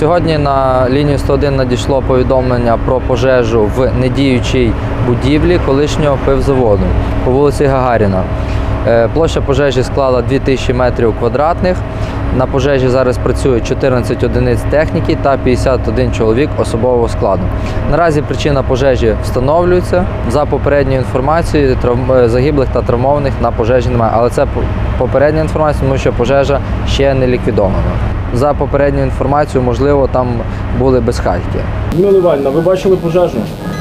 Сьогодні на лінію 101 надійшло повідомлення про пожежу в недіючій будівлі колишнього пивзаводу по вулиці Гагаріна. Е, Площа пожежі склала 2000 метрів квадратних. На пожежі зараз працює 14 одиниць техніки та 51 чоловік особового складу. Наразі причина пожежі встановлюється. За попередньою інформацією, травм- е, загиблих та травмованих на пожежі немає. Але це по- попередня інформація, тому що пожежа ще не ліквідована. За попередньою інформацією, можливо, там були безхатьки. Людмила Іванівна, ви бачили пожежу?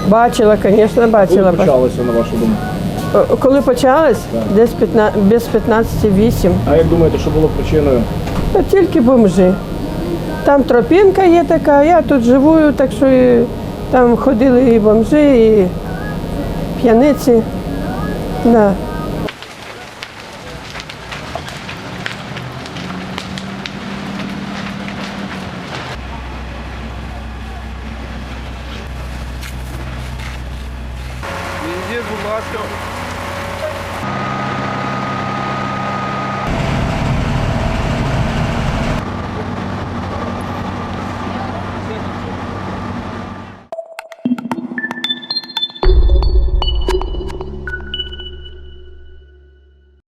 Бачила, звісно, бачила. Коли почалося, на вашу думку? Е, коли почалось, десь 15, без 15-8. А як думаєте, що було причиною? Ну, Тільки бомжи. Там тропінка є така, я тут живу, так що і, там ходили і бомжи, і п'яниці. Да. Везде.